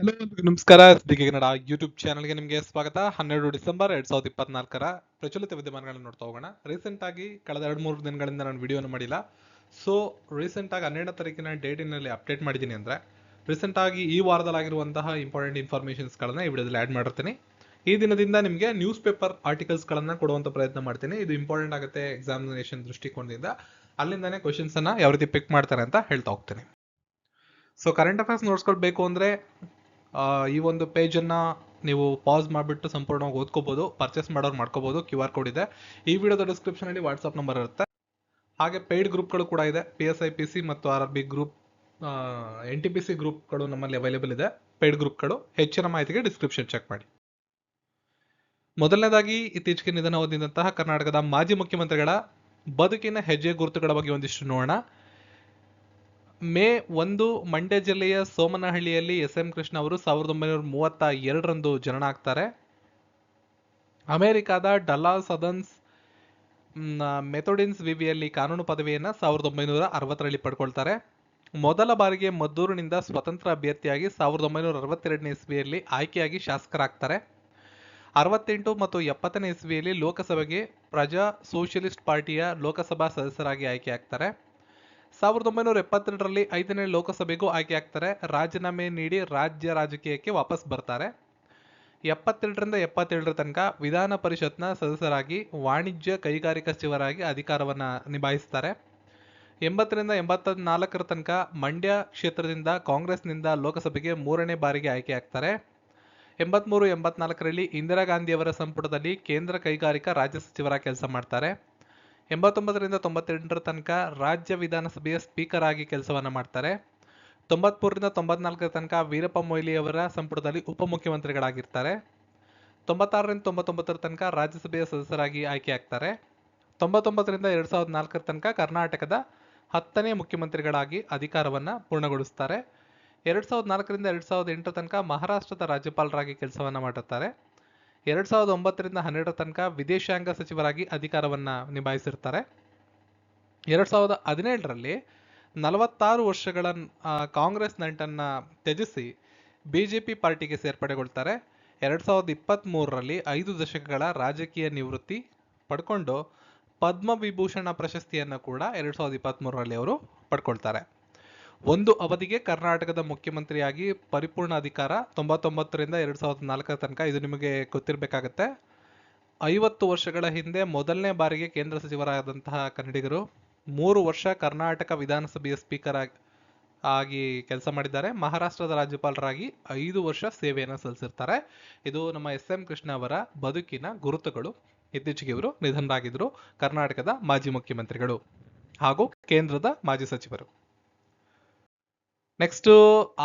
Hello ನಮಸ್ಕಾರ. ಸಿದ್ದಿಗೆ Kannada YouTube ಚಾನಲ್ಗೆ ನಿಮಗೆ ಸ್ವಾಗತ. ಹನ್ನೆರಡು ಡಿಸೆಂಬರ್ ಎರಡ್ ಸಾವಿರದ ಇಪ್ಪತ್ನಾಲ್ಕರ ಪ್ರಚಲಿತ ವಿದ್ಯಮಾನಗಳನ್ನು ನೋಡ್ತಾ ಹೋಗೋಣ. ರೀಸೆಂಟ್ ಆಗಿ ಕಳೆದ ಎರಡು ಮೂರು ದಿನಗಳಿಂದ ನಾನು ವಿಡಿಯೋನ ಮಾಡಿಲ್ಲ. ಸೊ ರೀಸೆಂಟ್ ಆಗಿ ಹನ್ನೆರಡನೇ ತಾರೀಕಿನ ಡೇಟಿನಲ್ಲಿ ಅಪ್ಡೇಟ್ ಮಾಡಿದ್ದೀನಿ ಅಂದ್ರೆ ರೀಸೆಂಟ್ ಆಗಿ ಈ ವಾರದಲ್ಲಾಗಿರುವಂತಹ ಇಂಪಾರ್ಟೆಂಟ್ ಇನ್ಫಾರ್ಮೇಷನ್ಸ್ಗಳನ್ನ ಈ ವಿಡಿಯೋದಲ್ಲಿ ಆ್ಯಡ್ ಮಾಡಿರ್ತೀನಿ. ಈ ದಿನದಿಂದ ನಿಮಗೆ ನ್ಯೂಸ್ ಪೇಪರ್ ಆರ್ಟಿಕಲ್ಸ್ಗಳನ್ನು ಕೊಡುವಂಥ ಪ್ರಯತ್ನ ಮಾಡ್ತೀನಿ. ಇದು ಇಂಪಾರ್ಟೆಂಟ್ ಆಗುತ್ತೆ ಎಕ್ಸಾಮಿನೇಷನ್ ದೃಷ್ಟಿಕೋನದಿಂದ. ಅಲ್ಲಿಂದಾನೇ ಕ್ವಶನ್ಸನ್ನು ಯಾವ ರೀತಿ ಪಿಕ್ ಮಾಡ್ತಾರೆ ಅಂತ ಹೇಳ್ತಾ ಹೋಗ್ತೀನಿ. ಸೊ ಕರೆಂಟ್ ಅಫೇರ್ಸ್ ನೋಡ್ಸ್ಕೊಳ್ಬೇಕು ಅಂದ್ರೆ ಈ ಒಂದು ಪೇಜನ್ನ ನೀವು ಪಾಸ್ ಮಾಡಿಬಿಟ್ಟು ಸಂಪೂರ್ಣವಾಗಿ ಓದ್ಕೋಬಹುದು ಪರ್ಚೇಸ್ ಮಾಡೋರು ಮಾಡ್ಕೋಬಹುದು ಕ್ಯೂ ಆರ್ ಕೋಡ್ ಇದೆ. ಈ ವಿಡಿಯೋದ ಡಿಸ್ಕ್ರಿಪ್ಷನ್ ಅಲ್ಲಿ ವಾಟ್ಸ್ಆಪ್ ನಂಬರ್ ಇರುತ್ತೆ. ಹಾಗೆ ಪೇಯ್ಡ್ ಗ್ರೂಪ್ಗಳು ಕೂಡ ಇದೆ. P S I P C ಮತ್ತು R R B group N T P C ಗ್ರೂಪ್ಗಳು ನಮ್ಮಲ್ಲಿ ಅವೈಲೇಬಲ್ ಇದೆ. ಪೇಯ್ಡ್ ಗ್ರೂಪ್ಗಳು ಹೆಚ್ಚಿನ ಮಾಹಿತಿಗೆ ಡಿಸ್ಕ್ರಿಪ್ಷನ್ ಚೆಕ್ ಮಾಡಿ. ಮೊದಲನೇದಾಗಿ ಇತ್ತೀಚೆಗೆ ನಿಧನ ಹೊಂದಿದಂತಹ ಕರ್ನಾಟಕದ ಮಾಜಿ ಮುಖ್ಯಮಂತ್ರಿಗಳ ಬದುಕಿನ ಹೆಜ್ಜೆ ಗುರುತುಗಳ ಬಗ್ಗೆ ಒಂದಿಷ್ಟು ನೋಡೋಣ. ಮೇ ಒಂದು ಮಂಡ್ಯ ಜಿಲ್ಲೆಯ ಸೋಮನಹಳ್ಳಿಯಲ್ಲಿ ಎಸ್ ಎಂ ಕೃಷ್ಣ ಅವರು ಸಾವಿರದ ಒಂಬೈನೂರ ಮೂವತ್ತ ಎರಡರಂದು ಜನನ ಆಗ್ತಾರೆ. ಅಮೆರಿಕಾದ ಡಲ್ಲಾ ಸದನ್ಸ್ ಮೆಥೋಡಿನ್ಸ್ ವಿವಿಯಲ್ಲಿ ಕಾನೂನು ಪದವಿಯನ್ನು ಸಾವಿರದ ಒಂಬೈನೂರ ಅರವತ್ತರಲ್ಲಿ ಪಡ್ಕೊಳ್ತಾರೆ. ಮೊದಲ ಬಾರಿಗೆ ಮದ್ದೂರಿನಿಂದ ಸ್ವತಂತ್ರ ಅಭ್ಯರ್ಥಿಯಾಗಿ ಸಾವಿರದ ಒಂಬೈನೂರ ಅರವತ್ತೆರಡನೇ ಇಸ್ವಿಯಲ್ಲಿ ಆಯ್ಕೆಯಾಗಿ ಶಾಸಕರಾಗ್ತಾರೆ. ಅರವತ್ತೆಂಟು ಮತ್ತು ಎಪ್ಪತ್ತನೇ ಇಸ್ವಿಯಲ್ಲಿ ಲೋಕಸಭೆಗೆ ಪ್ರಜಾ ಸೋಷಿಯಲಿಸ್ಟ್ ಪಾರ್ಟಿಯ ಲೋಕಸಭಾ ಸದಸ್ಯರಾಗಿ ಆಯ್ಕೆಯಾಗ್ತಾರೆ. ಸಾವಿರದ ಒಂಬೈನೂರ ಎಪ್ಪತ್ತೆರಡರಲ್ಲಿ ಐದನೇ ಲೋಕಸಭೆಗೂ ಆಯ್ಕೆಯಾಗ್ತಾರೆ. ರಾಜೀನಾಮೆ ನೀಡಿ ರಾಜ್ಯ ರಾಜಕೀಯಕ್ಕೆ ವಾಪಸ್ ಬರ್ತಾರೆ. ಎಪ್ಪತ್ತೆರಡರಿಂದ ಎಪ್ಪತ್ತೇಳರ ತನಕ ವಿಧಾನ ಪರಿಷತ್ನ ಸದಸ್ಯರಾಗಿ ವಾಣಿಜ್ಯ ಕೈಗಾರಿಕಾ ಸಚಿವರಾಗಿ ಅಧಿಕಾರವನ್ನು ನಿಭಾಯಿಸ್ತಾರೆ. ಎಂಬತ್ತರಿಂದ ಎಂಬತ್ತ ನಾಲ್ಕರ ತನಕ ಮಂಡ್ಯ ಕ್ಷೇತ್ರದಿಂದ ಕಾಂಗ್ರೆಸ್ನಿಂದ ಲೋಕಸಭೆಗೆ ಮೂರನೇ ಬಾರಿಗೆ ಆಯ್ಕೆಯಾಗ್ತಾರೆ. ಎಂಬತ್ಮೂರು ಎಂಬತ್ನಾಲ್ಕರಲ್ಲಿ ಇಂದಿರಾ ಗಾಂಧಿಯವರ ಸಂಪುಟದಲ್ಲಿ ಕೇಂದ್ರ ಕೈಗಾರಿಕಾ ರಾಜ್ಯ ಸಚಿವರ ಕೆಲಸ ಮಾಡ್ತಾರೆ. ಎಂಬತ್ತೊಂಬತ್ತರಿಂದ ತೊಂಬತ್ತೆಂಟರ ತನಕ ರಾಜ್ಯ ವಿಧಾನಸಭೆಯ ಸ್ಪೀಕರ್ ಆಗಿ ಕೆಲಸವನ್ನು ಮಾಡ್ತಾರೆ. ತೊಂಬತ್ಮೂರರಿಂದ ತೊಂಬತ್ನಾಲ್ಕರ ತನಕ ವೀರಪ್ಪ ಮೊಯ್ಲಿ ಅವರ ಸಂಪುಟದಲ್ಲಿ ಉಪಮುಖ್ಯಮಂತ್ರಿಗಳಾಗಿರ್ತಾರೆ. ತೊಂಬತ್ತಾರರಿಂದ ತೊಂಬತ್ತೊಂಬತ್ತರ ತನಕ ರಾಜ್ಯಸಭೆಯ ಸದಸ್ಯರಾಗಿ ಆಯ್ಕೆಯಾಗ್ತಾರೆ ತೊಂಬತ್ತೊಂಬತ್ತರಿಂದ ಎರಡ್ ಸಾವಿರದ ನಾಲ್ಕರ ತನಕ ಕರ್ನಾಟಕದ ಹತ್ತನೇ ಮುಖ್ಯಮಂತ್ರಿಗಳಾಗಿ ಅಧಿಕಾರವನ್ನು ಪೂರ್ಣಗೊಳಿಸ್ತಾರೆ. ಎರಡ್ ಸಾವಿರದ ನಾಲ್ಕರಿಂದ ಎರಡ್ ಸಾವಿರದ ಎಂಟರ ತನಕ ಮಹಾರಾಷ್ಟ್ರದ ರಾಜ್ಯಪಾಲರಾಗಿ ಕೆಲಸವನ್ನು ಮಾಡುತ್ತಾರೆ ಎರಡ್ ಸಾವಿರದ ಒಂಬತ್ತರಿಂದ ಹನ್ನೆರಡರ ತನಕ ವಿದೇಶಾಂಗ ಸಚಿವರಾಗಿ ಅಧಿಕಾರವನ್ನ ನಿಭಾಯಿಸಿರ್ತಾರೆ. ಎರಡ್ ಸಾವಿರದ ಹದಿನೇಳರಲ್ಲಿ ನಲವತ್ತಾರು ವರ್ಷಗಳ ಕಾಂಗ್ರೆಸ್ ನಂಟನ್ನ ತ್ಯಜಿಸಿ ಬಿಜೆಪಿ ಪಾರ್ಟಿಗೆ ಸೇರ್ಪಡೆಗೊಳ್ತಾರೆ. ಎರಡ್ ಸಾವಿರದ ಇಪ್ಪತ್ತ್ ಮೂರರಲ್ಲಿ ಐದು ದಶಕಗಳ ರಾಜಕೀಯ ನಿವೃತ್ತಿ ಪಡ್ಕೊಂಡು ಪದ್ಮವಿಭೂಷಣ ಪ್ರಶಸ್ತಿಯನ್ನು ಕೂಡ ಎರಡ್ ಸಾವಿರದ ಇಪ್ಪತ್ತ್ ಮೂರರಲ್ಲಿ ಅವರು ಪಡ್ಕೊಳ್ತಾರೆ. ಒಂದು ಅವಧಿಗೆ ಕರ್ನಾಟಕದ ಮುಖ್ಯಮಂತ್ರಿಯಾಗಿ ಪರಿಪೂರ್ಣ ಅಧಿಕಾರ ತೊಂಬತ್ತೊಂಬತ್ತರಿಂದ ಎರಡ್ ಸಾವಿರದ ನಾಲ್ಕರ ತನಕ. ಇದು ನಿಮಗೆ ಗೊತ್ತಿರಬೇಕಾಗತ್ತೆ. ಐವತ್ತು ವರ್ಷಗಳ ಹಿಂದೆ ಮೊದಲನೇ ಬಾರಿಗೆ ಕೇಂದ್ರ ಸಚಿವರಾದಂತಹ ಕನ್ನಡಿಗರು, ಮೂರು ವರ್ಷ ಕರ್ನಾಟಕ ವಿಧಾನಸಭೆಯ ಸ್ಪೀಕರ್ ಆಗಿ ಆಗಿ ಕೆಲಸ ಮಾಡಿದ್ದಾರೆ. ಮಹಾರಾಷ್ಟ್ರದ ರಾಜ್ಯಪಾಲರಾಗಿ ಐದು ವರ್ಷ ಸೇವೆಯನ್ನು ಸಲ್ಲಿಸಿರ್ತಾರೆ. ಇದು ನಮ್ಮ ಎಸ್ ಎಂ ಕೃಷ್ಣ ಅವರ ಬದುಕಿನ ಗುರುತುಗಳು. ಇತ್ತೀಚೆಗೆ ಇವರು ನಿಧನರಾಗಿದ್ದರು ಕರ್ನಾಟಕದ ಮಾಜಿ ಮುಖ್ಯಮಂತ್ರಿಗಳು ಹಾಗೂ ಕೇಂದ್ರದ ಮಾಜಿ ಸಚಿವರು. ನೆಕ್ಸ್ಟ್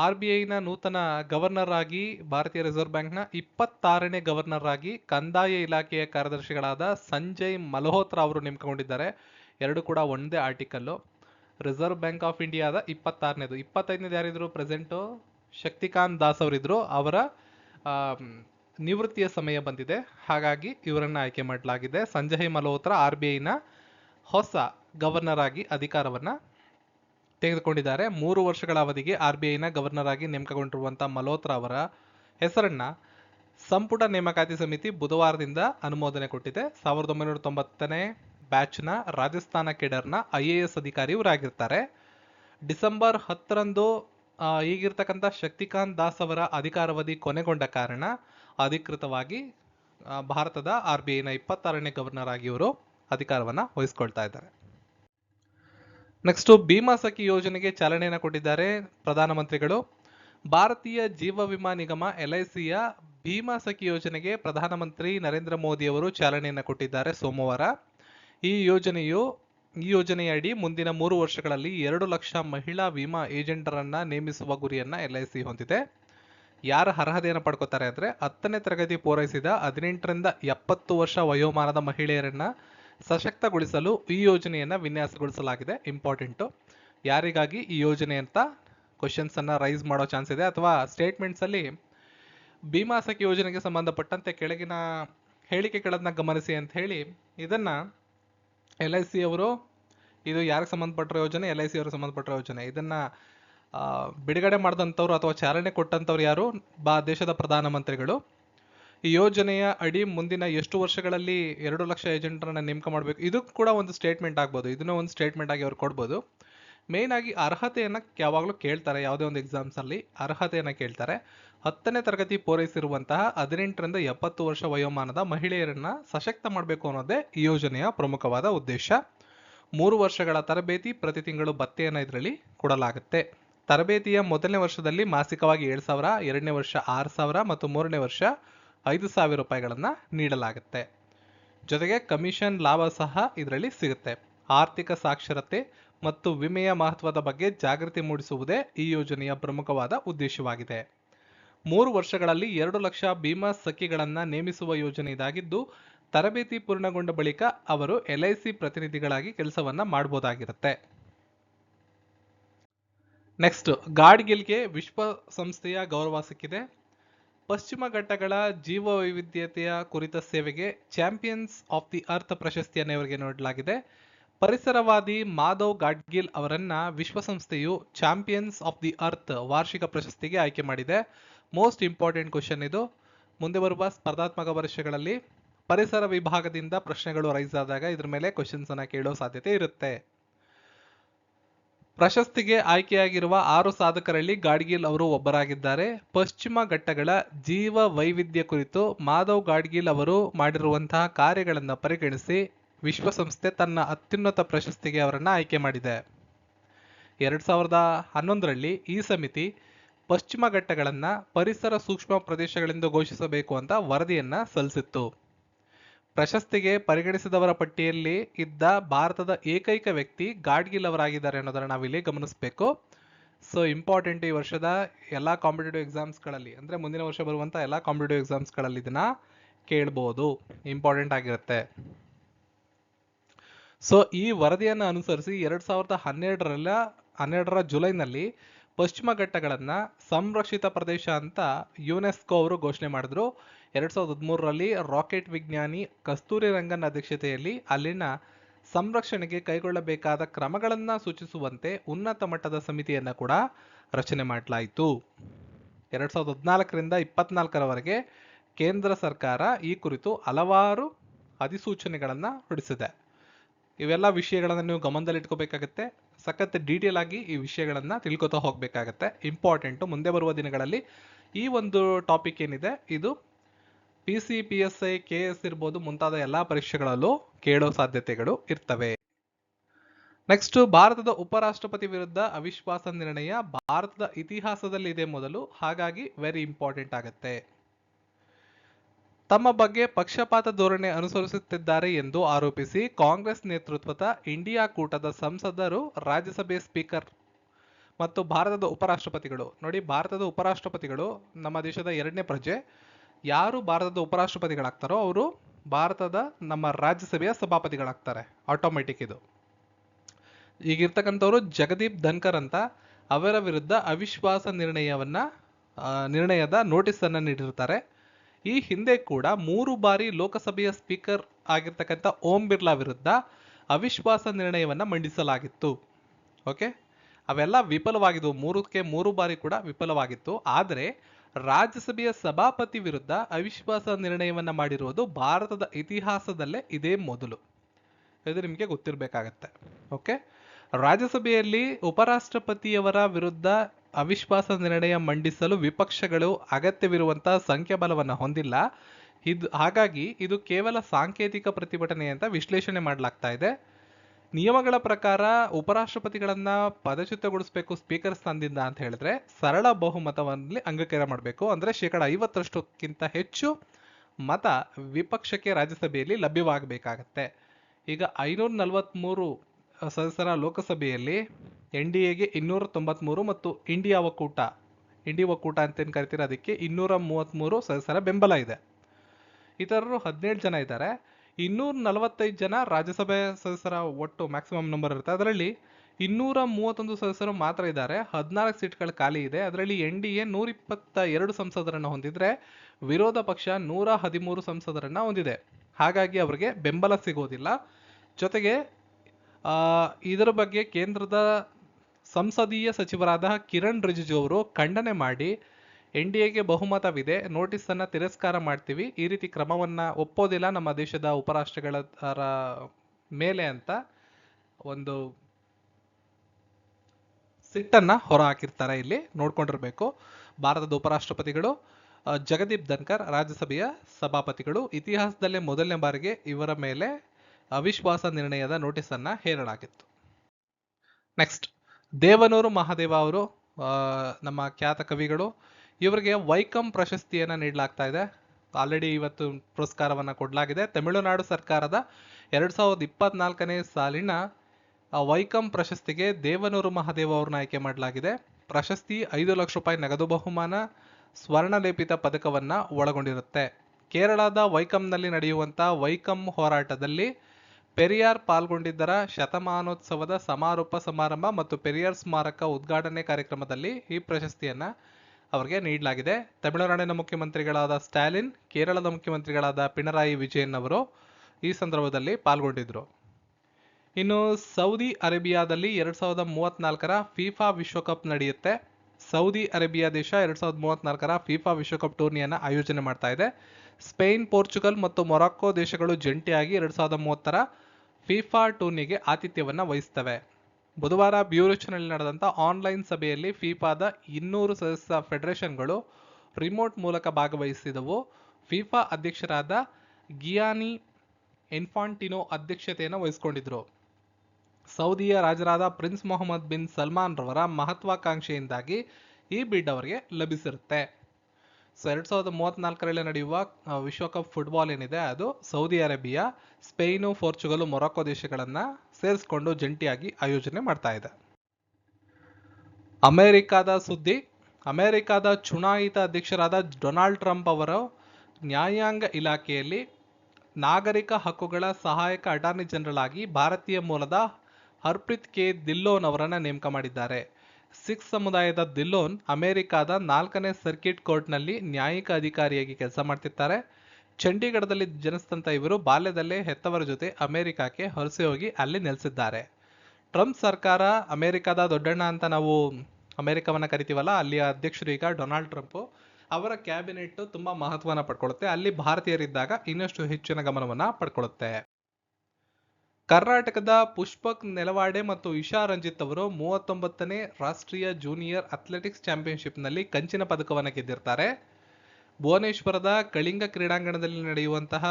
ಆರ್ ಬಿ ಐನ ನೂತನ ಗವರ್ನರ್ ಆಗಿ ಭಾರತೀಯ ರಿಸರ್ವ್ ಬ್ಯಾಂಕ್ನ ಇಪ್ಪತ್ತಾರನೇ ಗವರ್ನರ್ ಆಗಿ ಕಂದಾಯ ಇಲಾಖೆಯ ಕಾರ್ಯದರ್ಶಿಗಳಾದ ಸಂಜಯ್ ಮಲ್ಹೋತ್ರಾ ಅವರು ನೇಮಕಗೊಂಡಿದ್ದಾರೆ. ಎರಡು ಕೂಡ ಒಂದೇ ಆರ್ಟಿಕಲ್ಲು ರಿಸರ್ವ್ ಬ್ಯಾಂಕ್ ಆಫ್ ಇಂಡಿಯಾದ ಇಪ್ಪತ್ತಾರನೇದು. ಇಪ್ಪತ್ತೈದನೇದು ಯಾರಿದ್ರು ಪ್ರೆಸೆಂಟು ಶಕ್ತಿಕಾಂತ್ ದಾಸ್ ಅವರಿದ್ದರು ಅವರ ನಿವೃತ್ತಿಯ ಸಮಯ ಬಂದಿದೆ. ಹಾಗಾಗಿ ಇವರನ್ನು ಆಯ್ಕೆ ಮಾಡಲಾಗಿದೆ. ಸಂಜಯ್ ಮಲ್ಹೋತ್ರಾ ಆರ್ ಬಿ ಐನ ಹೊಸ ಗವರ್ನರ್ ಆಗಿ ಅಧಿಕಾರವನ್ನ ತೆಗೆದುಕೊಂಡಿದ್ದಾರೆ. ಮೂರು ವರ್ಷಗಳ ಅವಧಿಗೆ ಆರ್ ಬಿ ಐನ ಗವರ್ನರ್ ಆಗಿ ನೇಮಕಗೊಂಡಿರುವಂತಹ ಮಲ್ಹೋತ್ರಾ ಅವರ ಹೆಸರನ್ನ ಸಂಪುಟ ನೇಮಕಾತಿ ಸಮಿತಿ ಬುಧವಾರದಿಂದ ಅನುಮೋದನೆ ಕೊಟ್ಟಿದೆ. ಸಾವಿರದ ಒಂಬೈನೂರ ತೊಂಬತ್ತನೇ ಬ್ಯಾಚ್ನ ರಾಜಸ್ಥಾನ ಕೇಡರ್ನ ಐ ಎ ಎಸ್ ಅಧಿಕಾರಿ ಇವರಾಗಿರ್ತಾರೆ. ಡಿಸೆಂಬರ್ ಹತ್ತರಂದು ಈಗಿರ್ತಕ್ಕಂಥ ಶಕ್ತಿಕಾಂತ್ ದಾಸ್ ಅವರ ಅಧಿಕಾರಾವಧಿ ಕೊನೆಗೊಂಡ ಕಾರಣ ಅಧಿಕೃತವಾಗಿ ಭಾರತದ ಆರ್ ಬಿ ಐನ ಇಪ್ಪತ್ತಾರನೇ ಗವರ್ನರ್ ಆಗಿ ಇವರು ಅಧಿಕಾರವನ್ನು ವಹಿಸ್ಕೊಳ್ತಾ ಇದ್ದಾರೆ. ನೆಕ್ಸ್ಟ್ ಭೀಮಾ ಸಖಿ ಯೋಜನೆಗೆ ಚಾಲನೆಯನ್ನು ಕೊಟ್ಟಿದ್ದಾರೆ ಪ್ರಧಾನಮಂತ್ರಿಗಳು. ಭಾರತೀಯ ಜೀವ ವಿಮಾ ನಿಗಮ ಎಲ್ಐಸಿಯ ಐ ಸಿಯ ಭೀಮಾ ಸಖಿ ಯೋಜನೆಗೆ ಪ್ರಧಾನಮಂತ್ರಿ ನರೇಂದ್ರ ಮೋದಿ ಅವರು ಚಾಲನೆಯನ್ನು ಕೊಟ್ಟಿದ್ದಾರೆ ಸೋಮವಾರ. ಈ ಯೋಜನೆಯು, ಈ ಯೋಜನೆಯಡಿ ಮುಂದಿನ ಮೂರು ವರ್ಷಗಳಲ್ಲಿ ಎರಡು ಲಕ್ಷ ಮಹಿಳಾ ವಿಮಾ ಏಜೆಂಟರನ್ನ ನೇಮಿಸುವ ಗುರಿಯನ್ನ ಎಲ್ಐಸಿ ಹೊಂದಿದೆ. ಯಾರ ಅರ್ಹತೆಯನ್ನು ಪಡ್ಕೋತಾರೆ ಅಂದ್ರೆ ಹತ್ತನೇ ತರಗತಿ ಪೂರೈಸಿದ ಹದಿನೆಂಟರಿಂದ ಎಪ್ಪತ್ತು ವರ್ಷ ವಯೋಮಾನದ ಮಹಿಳೆಯರನ್ನ ಸಶಕ್ತಗೊಳಿಸಲು ಈ ಯೋಜನೆಯನ್ನು ವಿನ್ಯಾಸಗೊಳಿಸಲಾಗಿದೆ. ಇಂಪಾರ್ಟೆಂಟು ಯಾರಿಗಾಗಿ ಈ ಯೋಜನೆ ಅಂತ ಕ್ವಶನ್ಸ್ ಅನ್ನ ರೈಸ್ ಮಾಡೋ ಚಾನ್ಸ್ ಇದೆ ಅಥವಾ ಸ್ಟೇಟ್ಮೆಂಟ್ಸ್ ಅಲ್ಲಿ ಭೀಮಾ ಸಖಿ ಯೋಜನೆಗೆ ಸಂಬಂಧಪಟ್ಟಂತೆ ಕೆಳಗಿನ ಹೇಳಿಕೆಗಳನ್ನ ಗಮನಿಸಿ ಅಂತ ಹೇಳಿ ಇದನ್ನ ಎಲ್ ಐ ಸಿ ಅವರು, ಇದು ಯಾರಿಗೆ ಸಂಬಂಧಪಟ್ಟ ಯೋಜನೆ? ಎಲ್ ಐ ಸಿ ಅವ್ರಿಗೆ ಸಂಬಂಧಪಟ್ಟ ಯೋಜನೆ. ಇದನ್ನ ಬಿಡುಗಡೆ ಮಾಡಿದಂಥವ್ರು ಅಥವಾ ಚಾಲನೆ ಕೊಟ್ಟಂಥವ್ರು ಯಾರು? ಬಾ, ದೇಶದ ಪ್ರಧಾನಮಂತ್ರಿಗಳು. ಈ ಯೋಜನೆಯ ಅಡಿ ಮುಂದಿನ ಎಷ್ಟು ವರ್ಷಗಳಲ್ಲಿ ಎರಡು ಲಕ್ಷ ಏಜೆಂಟರನ್ನ ನೇಮಕ ಮಾಡಬೇಕು? ಇದು ಕೂಡ ಒಂದು ಸ್ಟೇಟ್ಮೆಂಟ್ ಆಗ್ಬೋದು. ಇದನ್ನ ಒಂದು ಸ್ಟೇಟ್ಮೆಂಟ್ ಆಗಿ ಅವ್ರು ಕೊಡ್ಬೋದು. ಮೇನ್ ಆಗಿ ಅರ್ಹತೆಯನ್ನು ಯಾವಾಗಲೂ ಕೇಳ್ತಾರೆ, ಯಾವುದೇ ಒಂದು ಎಕ್ಸಾಮ್ಸ್ ಅಲ್ಲಿ ಅರ್ಹತೆಯನ್ನ ಕೇಳ್ತಾರೆ. ಹತ್ತನೇ ತರಗತಿ ಪೂರೈಸಿರುವಂತಹ ಹದಿನೆಂಟರಿಂದ ಎಪ್ಪತ್ತು ವರ್ಷ ವಯೋಮಾನದ ಮಹಿಳೆಯರನ್ನ ಸಶಕ್ತ ಮಾಡಬೇಕು ಅನ್ನೋದೇ ಈ ಯೋಜನೆಯ ಪ್ರಮುಖವಾದ ಉದ್ದೇಶ. ಮೂರು ವರ್ಷಗಳ ತರಬೇತಿ ಪ್ರತಿ ತಿಂಗಳು ಭತ್ಯೆಯನ್ನು ಇದರಲ್ಲಿ ಕೊಡಲಾಗುತ್ತೆ. ತರಬೇತಿಯ ಮೊದಲನೇ ವರ್ಷದಲ್ಲಿ ಮಾಸಿಕವಾಗಿ ಏಳು ಸಾವಿರ, ಎರಡನೇ ವರ್ಷ ಆರು ಸಾವಿರ ಮತ್ತು ಮೂರನೇ ವರ್ಷ ಐದು ಸಾವಿರ ರೂಪಾಯಿಗಳನ್ನ ನೀಡಲಾಗುತ್ತೆ. ಜೊತೆಗೆ ಕಮಿಷನ್ ಲಾಭ ಸಹ ಇದರಲ್ಲಿ ಸಿಗುತ್ತೆ. ಆರ್ಥಿಕ ಸಾಕ್ಷರತೆ ಮತ್ತು ವಿಮೆಯ ಮಹತ್ವದ ಬಗ್ಗೆ ಜಾಗೃತಿ ಮೂಡಿಸುವುದೇ ಈ ಯೋಜನೆಯ ಪ್ರಮುಖವಾದ ಉದ್ದೇಶವಾಗಿದೆ. ಮೂರು ವರ್ಷಗಳಲ್ಲಿ ಎರಡು ಲಕ್ಷ ಭೀಮಾ ಸಖಿಗಳನ್ನ ನೇಮಿಸುವ ಯೋಜನೆ ಇದಾಗಿದ್ದು, ತರಬೇತಿ ಪೂರ್ಣಗೊಂಡ ಬಳಿಕ ಅವರು ಎಲ್ಐಸಿ ಪ್ರತಿನಿಧಿಗಳಾಗಿ ಕೆಲಸವನ್ನ ಮಾಡಬಹುದಾಗಿರುತ್ತೆ ನೆಕ್ಸ್ಟ್ ಗಾಡ್ಗಿಲ್ಗೆ ವಿಶ್ವಸಂಸ್ಥೆಯ ಗೌರವ ಸಿಕ್ಕಿದೆ. ಪಶ್ಚಿಮ ಘಟ್ಟಗಳ ಜೀವವೈವಿಧ್ಯತೆಯ ಕುರಿತ ಸೇವೆಗೆ ಚಾಂಪಿಯನ್ಸ್ ಆಫ್ ದಿ ಅರ್ತ್ ಪ್ರಶಸ್ತಿಯನ್ನು ಇವರಿಗೆ ನೀಡಲಾಗಿದೆ. ಪರಿಸರವಾದಿ ಮಾಧವ್ ಗಾಡ್ಗಿಲ್ ಅವರನ್ನ ವಿಶ್ವಸಂಸ್ಥೆಯು ಚಾಂಪಿಯನ್ಸ್ ಆಫ್ ದಿ ಅರ್ಥ್ ವಾರ್ಷಿಕ ಪ್ರಶಸ್ತಿಗೆ ಆಯ್ಕೆ ಮಾಡಿದೆ. ಮೋಸ್ಟ್ ಇಂಪಾರ್ಟೆಂಟ್ ಕ್ವಶನ್ ಇದು. ಮುಂದೆ ಬರುವ ಸ್ಪರ್ಧಾತ್ಮಕ ಪರೀಕ್ಷೆಗಳಲ್ಲಿ ಪರಿಸರ ವಿಭಾಗದಿಂದ ಪ್ರಶ್ನೆಗಳು ರೈಸ್ ಆದಾಗ ಇದ್ರ ಮೇಲೆ ಕ್ವಶನ್ಸ್ ಅನ್ನ ಕೇಳೋ ಸಾಧ್ಯತೆ ಇರುತ್ತೆ. ಪ್ರಶಸ್ತಿಗೆ ಆಯ್ಕೆಯಾಗಿರುವ ಆರು ಸಾಧಕರಲ್ಲಿ ಗಾಡ್ಗಿಲ್ ಅವರು ಒಬ್ಬರಾಗಿದ್ದಾರೆ. ಪಶ್ಚಿಮ ಘಟ್ಟಗಳ ಜೀವ ವೈವಿಧ್ಯ ಕುರಿತು ಮಾಧವ್ ಗಾಡ್ಗಿಲ್ ಅವರು ಮಾಡಿರುವಂತಹ ಕಾರ್ಯಗಳನ್ನು ಪರಿಗಣಿಸಿ ವಿಶ್ವಸಂಸ್ಥೆ ತನ್ನ ಅತ್ಯುನ್ನತ ಪ್ರಶಸ್ತಿಗೆ ಅವರನ್ನು ಆಯ್ಕೆ ಮಾಡಿದೆ. ಎರಡ್ ಸಾವಿರದ ಹನ್ನೊಂದರಲ್ಲಿ ಈ ಸಮಿತಿ ಪಶ್ಚಿಮ ಘಟ್ಟಗಳನ್ನು ಪರಿಸರ ಸೂಕ್ಷ್ಮ ಪ್ರದೇಶಗಳೆಂದು ಘೋಷಿಸಬೇಕು ಅಂತ ವರದಿಯನ್ನ ಸಲ್ಲಿಸಿತ್ತು. ಪ್ರಶಸ್ತಿಗೆ ಪರಿಗಣಿಸಿದವರ ಪಟ್ಟಿಯಲ್ಲಿ ಇದ್ದ ಭಾರತದ ಏಕೈಕ ವ್ಯಕ್ತಿ ಗಾಡ್ಗಿಲ್ ಅವರಾಗಿದ್ದಾರೆ ಅನ್ನೋದನ್ನ ನಾವಿಲ್ಲಿ ಗಮನಿಸಬೇಕು. ಸೊ ಇಂಪಾರ್ಟೆಂಟ್ ಈ ವರ್ಷದ ಎಲ್ಲ ಕಾಂಪಿಟೇಟಿವ್ ಎಕ್ಸಾಮ್ಸ್ಗಳಲ್ಲಿ ಅಂದ್ರೆ ಮುಂದಿನ ವರ್ಷ ಬರುವಂಥ ಎಲ್ಲ ಕಾಂಪಿಟೇಟಿವ್ ಎಕ್ಸಾಮ್ಸ್ಗಳಲ್ಲಿ ಇದನ್ನ ಕೇಳ್ಬೋದು. ಇಂಪಾರ್ಟೆಂಟ್ ಆಗಿರುತ್ತೆ. ಸೊ ಈ ವರದಿಯನ್ನು ಅನುಸರಿಸಿ ಎರಡ್ ಸಾವಿರದ ಹನ್ನೆರಡರಲ್ಲ, ಹನ್ನೆರಡರ ಜುಲೈನಲ್ಲಿ ಪಶ್ಚಿಮ ಘಟ್ಟಗಳನ್ನು ಸಂರಕ್ಷಿತ ಪ್ರದೇಶ ಅಂತ ಯುನೆಸ್ಕೋ ಅವರು ಘೋಷಣೆ ಮಾಡಿದ್ರು. ಎರಡ್ ಸಾವಿರದ ಹದಿಮೂರರಲ್ಲಿ ರಾಕೆಟ್ ವಿಜ್ಞಾನಿ ಕಸ್ತೂರಿ ರಂಗನ್ ಅಧ್ಯಕ್ಷತೆಯಲ್ಲಿ ಅಲ್ಲಿನ ಸಂರಕ್ಷಣೆಗೆ ಕೈಗೊಳ್ಳಬೇಕಾದ ಕ್ರಮಗಳನ್ನು ಸೂಚಿಸುವಂತೆ ಉನ್ನತ ಮಟ್ಟದ ಸಮಿತಿಯನ್ನು ಕೂಡ ರಚನೆ ಮಾಡಲಾಯಿತು. ಎರಡ್ ಸಾವಿರದ ಹದಿನಾಲ್ಕರಿಂದ ಇಪ್ಪತ್ನಾಲ್ಕರವರೆಗೆ ಕೇಂದ್ರ ಸರ್ಕಾರ ಈ ಕುರಿತು ಹಲವಾರು ಅಧಿಸೂಚನೆಗಳನ್ನು ಹೊರಡಿಸಿದೆ. ಇವೆಲ್ಲ ವಿಷಯಗಳನ್ನು ನೀವು ಗಮನದಲ್ಲಿಟ್ಕೋಬೇಕಾಗತ್ತೆ. ಸಖತ್ ಡೀಟೇಲ್ ಆಗಿ ಈ ವಿಷಯಗಳನ್ನು ತಿಳ್ಕೊತಾ ಹೋಗಬೇಕಾಗತ್ತೆ. ಇಂಪಾರ್ಟೆಂಟು ಮುಂದೆ ಬರುವ ದಿನಗಳಲ್ಲಿ ಈ ಒಂದು ಟಾಪಿಕ್ ಏನಿದೆ, ಇದು P C P I K ಇರ್ಬೋದು ಮುಂತಾದ ಎಲ್ಲಾ ಪರೀಕ್ಷೆಗಳಲ್ಲೂ ಕೇಳೋ ಸಾಧ್ಯತೆಗಳು ಇರ್ತವೆ. ನೆಕ್ಸ್ಟ್ ಭಾರತದ ಉಪರಾಷ್ಟ್ರಪತಿ ವಿರುದ್ಧ ಅವಿಶ್ವಾಸ ನಿರ್ಣಯ ಭಾರತದ ಇತಿಹಾಸದಲ್ಲಿ ಇದೆ ಮೊದಲು, ಹಾಗಾಗಿ ವೆರಿ ಇಂಪಾರ್ಟೆಂಟ್ ಆಗುತ್ತೆ. ತಮ್ಮ ಬಗ್ಗೆ ಪಕ್ಷಪಾತ ಧೋರಣೆ ಅನುಸರಿಸುತ್ತಿದ್ದಾರೆ ಎಂದು ಆರೋಪಿಸಿ ಕಾಂಗ್ರೆಸ್ ನೇತೃತ್ವದ ಇಂಡಿಯಾ ಕೂಟದ ಸಂಸದರು, ರಾಜ್ಯಸಭೆ ಸ್ಪೀಕರ್ ಮತ್ತು ಭಾರತದ ಉಪರಾಷ್ಟ್ರಪತಿಗಳು. ನೋಡಿ, ಭಾರತದ ಉಪರಾಷ್ಟ್ರಪತಿಗಳು ನಮ್ಮ ದೇಶದ ಎರಡನೇ ಪ್ರಜೆ. ಯಾರು ಭಾರತದ ಉಪರಾಷ್ಟ್ರಪತಿಗಳಾಗ್ತಾರೋ ಅವರು ಭಾರತದ ನಮ್ಮ ರಾಜ್ಯಸಭೆಯ ಸಭಾಪತಿಗಳಾಗ್ತಾರೆ ಆಟೋಮೆಟಿಕ್ ಇದು. ಈಗಿರ್ತಕ್ಕಂಥವ್ರು ಜಗದೀಪ್ ಧನ್ಕರ್ ಅಂತ ಅವರ ವಿರುದ್ಧ ಅವಿಶ್ವಾಸ ನಿರ್ಣಯವನ್ನ ನಿರ್ಣಯದ ನೋಟಿಸ್ ಅನ್ನ ನೀಡಿರ್ತಾರೆ. ಈ ಹಿಂದೆ ಕೂಡ ಮೂರು ಬಾರಿ ಲೋಕಸಭೆಯ ಸ್ಪೀಕರ್ ಆಗಿರ್ತಕ್ಕಂಥ ಓಂ ಬಿರ್ಲಾ ವಿರುದ್ಧ ಅವಿಶ್ವಾಸ ನಿರ್ಣಯವನ್ನ ಮಂಡಿಸಲಾಗಿತ್ತು. ಓಕೆ ಅವೆಲ್ಲ ವಿಫಲವಾಗಿದ್ವು. ಮೂರಕ್ಕೆ ಮೂರು ಬಾರಿ ಕೂಡ ವಿಫಲವಾಗಿತ್ತು. ಆದರೆ ರಾಜ್ಯಸಭೆಯ ಸಭಾಪತಿ ವಿರುದ್ಧ ಅವಿಶ್ವಾಸ ನಿರ್ಣಯವನ್ನು ಮಾಡಿರುವುದು ಭಾರತದ ಇತಿಹಾಸದಲ್ಲೇ ಇದೇ ಮೊದಲು. ಇದು ನಿಮಗೆ ಗೊತ್ತಿರಬೇಕಾಗತ್ತೆ. ಓಕೆ ರಾಜ್ಯಸಭೆಯಲ್ಲಿ ಉಪರಾಷ್ಟ್ರಪತಿಯವರ ವಿರುದ್ಧ ಅವಿಶ್ವಾಸ ನಿರ್ಣಯ ಮಂಡಿಸಲು ವಿಪಕ್ಷಗಳು ಅಗತ್ಯವಿರುವಂತಹ ಸಂಖ್ಯಾಬಲವನ್ನು ಹೊಂದಿಲ್ಲ. ಇದು ಹಾಗಾಗಿ ಇದು ಕೇವಲ ಸಾಂಕೇತಿಕ ಪ್ರತಿಭಟನೆ ಅಂತ ವಿಶ್ಲೇಷಣೆ ಮಾಡಲಾಗ್ತಾ ಇದೆ. ನಿಯಮಗಳ ಪ್ರಕಾರ ಉಪರಾಷ್ಟ್ರಪತಿಗಳನ್ನ ಪದಚ್ಯುತಗೊಳಿಸಬೇಕು ಸ್ಪೀಕರ್ ಸ್ಥಾನದಿಂದ ಅಂತ ಹೇಳಿದ್ರೆ ಸರಳ ಬಹುಮತವನ್ನು ಅಂಗೀಕಾರ ಮಾಡಬೇಕು. ಅಂದ್ರೆ ಶೇಕಡ ಐವತ್ತರಷ್ಟಕ್ಕಿಂತ ಹೆಚ್ಚು ಮತ ವಿಪಕ್ಷಕ್ಕೆ ರಾಜ್ಯಸಭೆಯಲ್ಲಿ ಲಭ್ಯವಾಗಬೇಕಾಗತ್ತೆ. ಈಗ ಐನೂರ ನಲವತ್ಮೂರು ಸದಸ್ಯರ ಲೋಕಸಭೆಯಲ್ಲಿ ಎನ್ ಡಿ ಎಗೆ ಇನ್ನೂರ ತೊಂಬತ್ಮೂರು ಮತ್ತು ಇಂಡಿಯಾ ಒಕ್ಕೂಟ ಇಂಡಿ ಒಕ್ಕೂಟ ಅಂತ ಏನು ಕರಿತೀರ ಅದಕ್ಕೆ ಇನ್ನೂರ ಮೂವತ್ತ್ಮೂರು ಸದಸ್ಯರ ಬೆಂಬಲ ಇದೆ. ಇತರರು ಹದಿನೇಳು ಜನ ಇದ್ದಾರೆ. ಇನ್ನೂರ ನಲವತ್ತೈದು ಜನ ರಾಜ್ಯಸಭೆ ಸದಸ್ಯರ ಒಟ್ಟು ಮ್ಯಾಕ್ಸಿಮಮ್ ನಂಬರ್ ಇರುತ್ತೆ. ಅದರಲ್ಲಿ ಇನ್ನೂರ ಮೂವತ್ತೊಂದು ಸದಸ್ಯರು ಮಾತ್ರ ಇದ್ದಾರೆ. ಹದಿನಾಲ್ಕು ಸೀಟ್ಗಳು ಖಾಲಿ ಇದೆ. ಅದರಲ್ಲಿ ಎನ್ ಡಿ ಎ ನೂರ ಇಪ್ಪತ್ತ ಎರಡು ಸಂಸದರನ್ನ ಹೊಂದಿದ್ರೆ ವಿರೋಧ ಪಕ್ಷ ನೂರ ಹದಿಮೂರು ಸಂಸದರನ್ನ ಹೊಂದಿದೆ. ಹಾಗಾಗಿ ಅವರಿಗೆ ಬೆಂಬಲ ಸಿಗೋದಿಲ್ಲ. ಜೊತೆಗೆ ಇದರ ಬಗ್ಗೆ ಕೇಂದ್ರದ ಸಂಸದೀಯ ಸಚಿವರಾದ ಕಿರಣ್ ರಿಜಿಜು ಅವರು ಖಂಡನೆ ಮಾಡಿ ಎನ್ ಡಿ ಎಗೆ ಬಹುಮತವಿದೆ ನೋಟಿಸ್ ಅನ್ನ ತಿರಸ್ಕಾರ ಮಾಡ್ತೀವಿ, ಈ ರೀತಿ ಕ್ರಮವನ್ನ ಒಪ್ಪೋದಿಲ್ಲ ನಮ್ಮ ದೇಶದ ಉಪರಾಷ್ಟ್ರಗಳ ಮೇಲೆ ಅಂತ ಒಂದು ಸಿಟ್ಟನ್ನ ಹೊರ ಹಾಕಿರ್ತಾರೆ ಇಲ್ಲಿ, ನೋಡ್ಕೊಂಡಿರ್ಬೇಕು. ಭಾರತದ ಉಪರಾಷ್ಟ್ರಪತಿಗಳು ಜಗದೀಪ್ ಧನ್ಕರ್, ರಾಜ್ಯಸಭೆಯ ಸಭಾಪತಿಗಳು, ಇತಿಹಾಸದಲ್ಲೇ ಮೊದಲನೇ ಬಾರಿಗೆ ಇವರ ಮೇಲೆ ಅವಿಶ್ವಾಸ ನಿರ್ಣಯದ ನೋಟಿಸ್ ಅನ್ನ ಹೇರಲಾಗಿತ್ತು. ನೆಕ್ಸ್ಟ್, ದೇವನೂರು ಮಹಾದೇವ ಅವರು ನಮ್ಮ ಖ್ಯಾತ ಕವಿಗಳು ಇವರಿಗೆ ವೈಕಂ ಪ್ರಶಸ್ತಿಯನ್ನು ನೀಡಲಾಗ್ತಾ ಇದೆ. ಆಲ್ರೆಡಿ ಇವತ್ತು ಪುರಸ್ಕಾರವನ್ನು ಕೊಡಲಾಗಿದೆ. ತಮಿಳುನಾಡು ಸರ್ಕಾರದ ಎರಡ್ ಸಾವಿರದ ಇಪ್ಪತ್ನಾಲ್ಕನೇ ಸಾಲಿನ ವೈಕಂ ಪ್ರಶಸ್ತಿಗೆ ದೇವನೂರು ಮಹಾದೇವ ಅವ್ರನ್ನ ಆಯ್ಕೆ ಮಾಡಲಾಗಿದೆ. ಪ್ರಶಸ್ತಿ ಐದು ಲಕ್ಷ ರೂಪಾಯಿ ನಗದು ಬಹುಮಾನ, ಸ್ವರ್ಣಲೇಪಿತ ಪದಕವನ್ನ ಒಳಗೊಂಡಿರುತ್ತೆ. ಕೇರಳದ ವೈಕಂನಲ್ಲಿ ನಡೆಯುವಂಥ ವೈಕಂ ಹೋರಾಟದಲ್ಲಿ ಪೆರಿಯಾರ್ ಪಾಲ್ಗೊಂಡಿದ್ದರ ಶತಮಾನೋತ್ಸವದ ಸಮಾರೋಪ ಸಮಾರಂಭ ಮತ್ತು ಪೆರಿಯಾರ್ ಸ್ಮಾರಕ ಉದ್ಘಾಟನೆ ಕಾರ್ಯಕ್ರಮದಲ್ಲಿ ಈ ಪ್ರಶಸ್ತಿಯನ್ನ ಅವರಿಗೆ ನೀಡಲಾಗಿದೆ. ತಮಿಳುನಾಡಿನ ಮುಖ್ಯಮಂತ್ರಿಗಳಾದ ಸ್ಟಾಲಿನ್, ಕೇರಳದ ಮುಖ್ಯಮಂತ್ರಿಗಳಾದ ಪಿಣರಾಯಿ ವಿಜಯನ್ ಅವರು ಈ ಸಂದರ್ಭದಲ್ಲಿ ಪಾಲ್ಗೊಂಡಿದ್ದರು ಇನ್ನು ಸೌದಿ ಅರೇಬಿಯಾದಲ್ಲಿ ಎರಡ್ ಸಾವಿರದ ಮೂವತ್ನಾಲ್ಕರ ಫಿಫಾ ವಿಶ್ವಕಪ್ ನಡೆಯುತ್ತೆ. ಸೌದಿ ಅರೇಬಿಯಾ ದೇಶ ಎರಡ್ ಸಾವಿರದ ಮೂವತ್ನಾಲ್ಕರ ಫಿಫಾ ವಿಶ್ವಕಪ್ ಟೂರ್ನಿಯನ್ನು ಆಯೋಜನೆ ಮಾಡ್ತಾ ಇದೆ. ಸ್ಪೇನ್, ಪೋರ್ಚುಗಲ್ ಮತ್ತು ಮೊರಾಕೊ ದೇಶಗಳು ಜಂಟಿಯಾಗಿ ಎರಡ್ ಸಾವಿರದ ಮೂವತ್ತರ ಫಿಫಾ ಟೂರ್ನಿಗೆ ಆತಿಥ್ಯವನ್ನು ವಹಿಸ್ತವೆ. ಬುಧವಾರ ಬ್ಯೂರಿಚ್ನಲ್ಲಿ ನಡೆದಂಥ ಆನ್ಲೈನ್ ಸಭೆಯಲ್ಲಿ ಫಿಫಾದ ಇನ್ನೂರು ಸದಸ್ಯ ಫೆಡರೇಷನ್ಗಳು ರಿಮೋಟ್ ಮೂಲಕ ಭಾಗವಹಿಸಿದವು. ಫಿಫಾ ಅಧ್ಯಕ್ಷರಾದ ಗಿಯಾನಿ ಇನ್ಫಾಂಟಿನೋ ಅಧ್ಯಕ್ಷತೆಯನ್ನು ವಹಿಸಿಕೊಂಡಿದ್ದರು ಸೌದಿಯ ರಾಜರಾದ ಪ್ರಿನ್ಸ್ ಮೊಹಮ್ಮದ್ ಬಿನ್ ಸಲ್ಮಾನ್ ರವರ ಮಹತ್ವಾಕಾಂಕ್ಷೆಯಿಂದಾಗಿ ಈ ಬಿಡ್ ಅವರಿಗೆ ಲಭಿಸಿರುತ್ತೆ. ಸೊ ಎರಡ್ ಸಾವಿರದ ಮೂವತ್ನಾಲ್ಕರಲ್ಲಿ ನಡೆಯುವ ವಿಶ್ವಕಪ್ ಫುಟ್ಬಾಲ್ ಏನಿದೆ, ಅದು Saudi Arabia, Spain, Portugal, Morocco ದೇಶಗಳನ್ನ ಸೇರಿಸಿಕೊಂಡು ಜಂಟಿಯಾಗಿ ಆಯೋಜನೆ ಮಾಡ್ತಾ ಇದೆ. ಅಮೆರಿಕಾದ ಸುದ್ದಿ, ಅಮೆರಿಕಾದ ಚುನಾಯಿತ ಅಧ್ಯಕ್ಷರಾದ ಡೊನಾಲ್ಡ್ ಟ್ರಂಪ್ ಅವರು ನ್ಯಾಯಾಂಗ ಇಲಾಖೆಯಲ್ಲಿ ನಾಗರಿಕ ಹಕ್ಕುಗಳ ಸಹಾಯಕ ಅಟಾರ್ನಿ ಜನರಲ್ ಆಗಿ ಭಾರತೀಯ ಮೂಲದ ಹರ್ಪ್ರೀತ್ ಕೆ. ದಿಲ್ಲೋನ್ ಅವರನ್ನು ನೇಮಕ ಮಾಡಿದ್ದಾರೆ. ಸಿಖ್ ಸಮುದಾಯದ ದಿಲ್ಲೋನ್ ಅಮೆರಿಕಾದ ನಾಲ್ಕನೇ ಸರ್ಕಿಟ್ ಕೋರ್ಟ್ನಲ್ಲಿ ನ್ಯಾಯಿಕ ಅಧಿಕಾರಿಯಾಗಿ ಕೆಲಸ ಮಾಡ್ತಿರ್ತಾರೆ. ಚಂಡೀಗಢದಲ್ಲಿ ಜನಿಸಿದಂಥ ಇವರು ಬಾಲ್ಯದಲ್ಲೇ ಹೆತ್ತವರ ಜೊತೆ ಅಮೆರಿಕಕ್ಕೆ ಹೊರಸಿ ಹೋಗಿ ಅಲ್ಲಿ ನೆಲೆಸಿದ್ದಾರೆ. ಟ್ರಂಪ್ ಸರ್ಕಾರ ಅಮೆರಿಕದ ದೊಡ್ಡಣ್ಣ ಅಂತ ನಾವು ಅಮೆರಿಕವನ್ನ ಕರಿತೀವಲ್ಲ, ಅಲ್ಲಿಯ ಅಧ್ಯಕ್ಷರು ಈಗ ಡೊನಾಲ್ಡ್ ಟ್ರಂಪ್. ಅವರ ಕ್ಯಾಬಿನೆಟ್ ತುಂಬಾ ಮಹತ್ವವನ್ನು ಪಡ್ಕೊಳ್ಳುತ್ತೆ. ಅಲ್ಲಿ ಭಾರತೀಯರಿದ್ದಾಗ ಇನ್ನಷ್ಟು ಹೆಚ್ಚಿನ ಗಮನವನ್ನ ಪಡ್ಕೊಳ್ಳುತ್ತೆ. ಕರ್ನಾಟಕದ ಪುಷ್ಪಕ್ ನೆಲವಾಡೆ ಮತ್ತು ಇಶಾ ರಂಜಿತ್ ಅವರು ಮೂವತ್ತೊಂಬತ್ತನೇ ರಾಷ್ಟ್ರೀಯ ಜೂನಿಯರ್ ಅಥ್ಲೆಟಿಕ್ಸ್ ಚಾಂಪಿಯನ್ಶಿಪ್ನಲ್ಲಿ ಕಂಚಿನ ಪದಕವನ್ನು ಗೆದ್ದಿರ್ತಾರೆ. ಭುವನೇಶ್ವರದ ಕಳಿಂಗ ಕ್ರೀಡಾಂಗಣದಲ್ಲಿ ನಡೆಯುವಂತಹ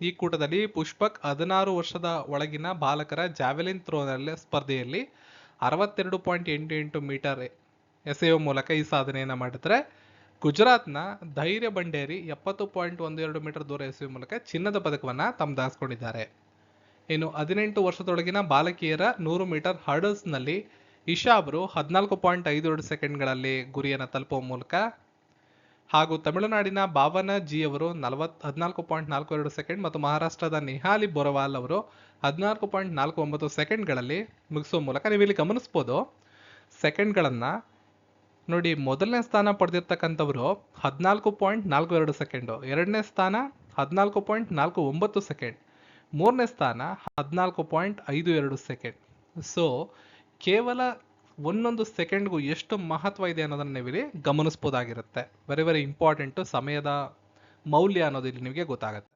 ಈ ಕೂಟದಲ್ಲಿ ಪುಷ್ಪಕ್ ಹದಿನಾರು ವರ್ಷದ ಒಳಗಿನ ಬಾಲಕರ ಜಾವೆಲಿನ್ ಥ್ರೋನಲ್ಲಿ ಸ್ಪರ್ಧೆಯಲ್ಲಿ ಅರವತ್ತೆರಡು ಪಾಯಿಂಟ್ ಎಂಟು ಎಂಟು ಮೀಟರ್ ಎಸೆಯುವ ಮೂಲಕ ಈ ಸಾಧನೆಯನ್ನು ಮಾಡಿದರೆ ಗುಜರಾತ್ನ ಧೈರ್ಯ ಬಂಡೇರಿ ಎಪ್ಪತ್ತು ಪಾಯಿಂಟ್ ಒಂದು ಎರಡು ಮೀಟರ್ ದೂರ ಎಸೆಯುವ ಮೂಲಕ ಚಿನ್ನದ ಪದಕವನ್ನು ತಮ್ಮದಾಗಿಸಿಕೊಂಡಿದ್ದಾರೆ ಇನ್ನು ಹದಿನೆಂಟು ವರ್ಷದೊಳಗಿನ ಬಾಲಕಿಯರ ನೂರು ಮೀಟರ್ ಹರ್ಡಲ್ಸ್ನಲ್ಲಿ ಇಶಾ ಅವರು ಹದಿನಾಲ್ಕು ಪಾಯಿಂಟ್ ಐದು ಎರಡು ಸೆಕೆಂಡ್ಗಳಲ್ಲಿ ಗುರಿಯನ್ನು ತಲುಪುವ ಮೂಲಕ ಹಾಗೂ ತಮಿಳುನಾಡಿನ ಭಾವನ ಜಿ ಅವರು ನಲವತ್ ಹದಿನಾಲ್ಕು ಪಾಯಿಂಟ್ ನಾಲ್ಕು ಎರಡು ಸೆಕೆಂಡ್ ಮತ್ತು ಮಹಾರಾಷ್ಟ್ರದ ನಿಹಾಲಿ ಬೊರವಾಲ್ ಅವರು ಹದಿನಾಲ್ಕು ಪಾಯಿಂಟ್ ನಾಲ್ಕು ಒಂಬತ್ತು ಸೆಕೆಂಡ್ಗಳಲ್ಲಿ ಮುಗಿಸುವ ಮೂಲಕ ನೀವು ಇಲ್ಲಿ ಗಮನಿಸ್ಬೋದು. ಸೆಕೆಂಡ್ಗಳನ್ನು ನೋಡಿ, ಮೊದಲನೇ ಸ್ಥಾನ ಪಡೆದಿರ್ತಕ್ಕಂಥವರು ಹದಿನಾಲ್ಕು ಪಾಯಿಂಟ್ ನಾಲ್ಕು ಎರಡು ಸೆಕೆಂಡು, ಎರಡನೇ ಸ್ಥಾನ ಹದಿನಾಲ್ಕು ಪಾಯಿಂಟ್ ನಾಲ್ಕು ಒಂಬತ್ತು ಸೆಕೆಂಡ್, ಮೂರನೇ ಸ್ಥಾನ ಹದಿನಾಲ್ಕು ಪಾಯಿಂಟ್ ಐದು ಎರಡು ಸೆಕೆಂಡ್. ಸೊ, ಕೇವಲ ಒಂದೊಂದು ಸೆಕೆಂಡ್ಗೂ ಎಷ್ಟು ಮಹತ್ವ ಇದೆ ಅನ್ನೋದನ್ನ ನೀವಿಲ್ಲಿ ಗಮನಿಸ್ಬೋದಾಗಿರುತ್ತೆ. ವೆರಿ ವೆರಿ ಇಂಪಾರ್ಟೆಂಟು ಸಮಯದ ಮೌಲ್ಯ ಅನ್ನೋದು ಇಲ್ಲಿ ನಿಮಗೆ ಗೊತ್ತಾಗುತ್ತೆ.